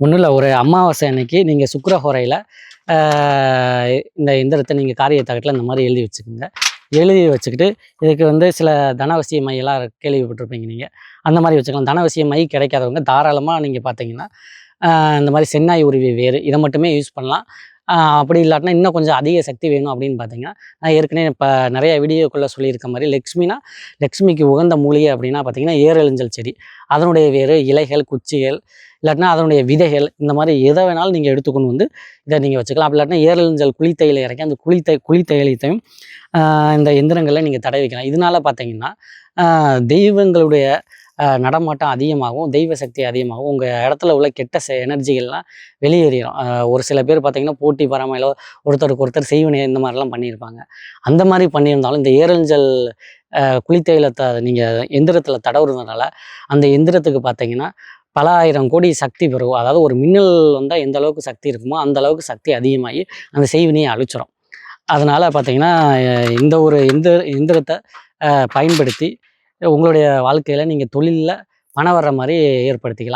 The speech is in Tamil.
ஒன்றும் இல்லை ஒரு அமாவாசை அன்னைக்கு நீங்கள் சுக்கரஹோரையில் இந்த எந்திரத்தை நீங்கள் காரியத்தகட்டில் இந்த மாதிரி எழுதி வச்சுக்கோங்க. எழுதி வச்சுக்கிட்டு இதுக்கு வந்து சில தனவசிய மையெல்லாம் கேள்விப்பட்டிருப்பீங்க நீங்கள் அந்த மாதிரி வச்சுக்கலாம். தனவசிய மை கிடைக்காதவங்க தாராளமாக நீங்கள் பார்த்தீங்கன்னா இந்த மாதிரி சென்னாய் உருவி வேறு இதை மட்டுமே யூஸ் பண்ணலாம். அப்படி இல்லாட்டினா இன்னும் கொஞ்சம் அதிக சக்தி வேணும் அப்படின்னு பார்த்தீங்கன்னா நான் ஏற்கனவே இப்போ நிறைய வீடியோக்குள்ளே சொல்லியிருக்க மாதிரி லக்ஷ்மினா லக்ஷ்மிக்கு உகந்த மூலிகை அப்படின்னா பார்த்தீங்கன்னா ஏரெழுஞ்சல் செடி அதனுடைய வேறு இலைகள் குச்சிகள் இல்லாட்டினா அதனுடைய விதைகள் இந்த மாதிரி எதை வேணாலும் நீங்கள் எடுத்துக்கொண்டு வந்து இதை நீங்கள் வச்சுக்கலாம். அப்படி இல்லாட்டினா ஏரெழுஞ்சல் குளித்தையில் இறக்கி அந்த குளித்தை குளித்தைலத்தையும் இந்த எந்திரங்களில் நீங்கள் தடை வைக்கலாம் இதனால் பார்த்தீங்கன்னா தெய்வங்களுடைய நடமாட்டம் அதிகமாகும் தெய்வ சக்தி அதிகமாகும் உங்கள் இடத்துல உள்ள கெட்ட எனர்ஜிகள்லாம் வெளியேறிடும் ஒரு சில பேர் பார்த்தீங்கன்னா போட்டி பராமையில் ஒருத்தருக்கு ஒருத்தர் செய்வினை இந்த மாதிரிலாம் பண்ணியிருப்பாங்க. அந்த மாதிரி பண்ணியிருந்தாலும் இந்த ஏரஞ்சல் குளித்தைலத்தை நீங்கள் எந்திரத்தில் தடவுறதுனால அந்த எந்திரத்துக்கு பார்த்தீங்கன்னா பல ஆயிரம் கோடி சக்தி பெருகும். அதாவது ஒரு மின்னல் வந்தால் எந்த அளவுக்கு சக்தி இருக்குமோ அந்த அளவுக்கு சக்தி அதிகமாகி அந்த செய்வினையை அழிச்சிடும் அதனால் பார்த்தீங்கன்னா இந்த ஒரு எந்திர எந்திரத்தை பயன்படுத்தி உங்களுடைய வாழ்க்கையில் நீங்கள் தொழிலில் பணம் வர்ற மாதிரி ஏற்படுத்திக்கலாம்.